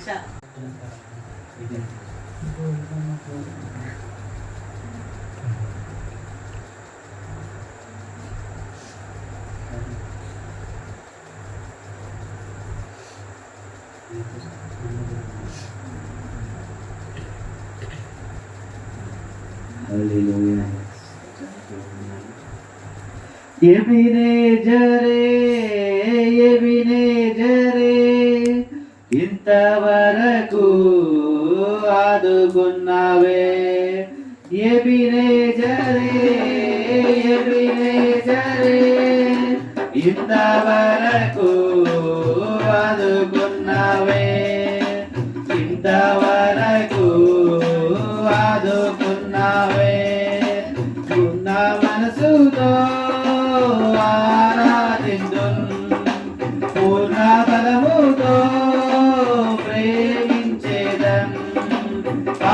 अच्छा। ये भी ने जरे ये भी ने जरे। ఇంతవరకు ఆదుకున్నావే. ఇంతవరకు ఆదుకున్నావే. ఇంతవరకు ఆదుకున్నావే. ఉన్న మనసుతో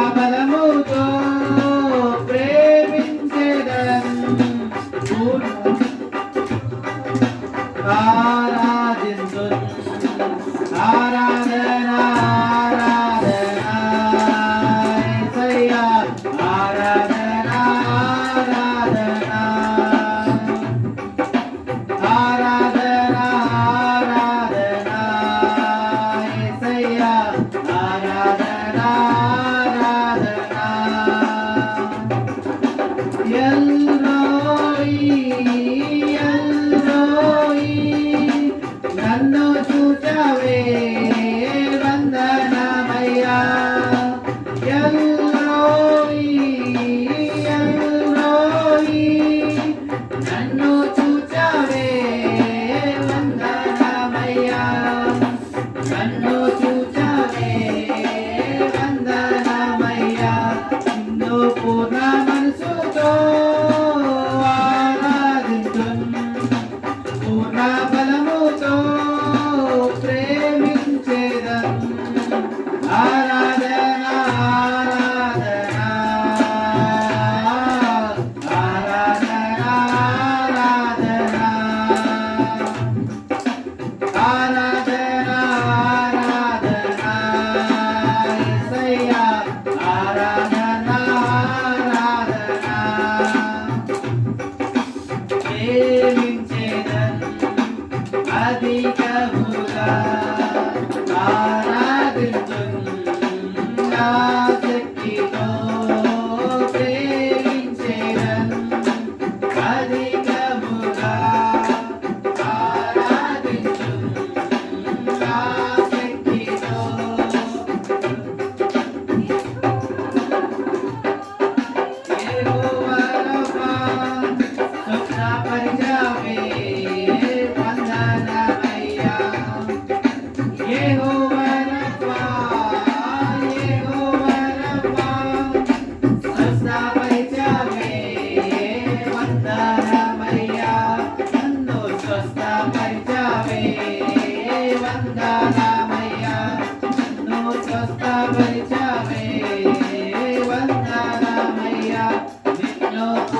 Baba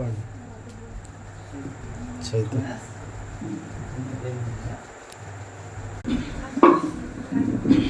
వాడు చైతన్య Thank you.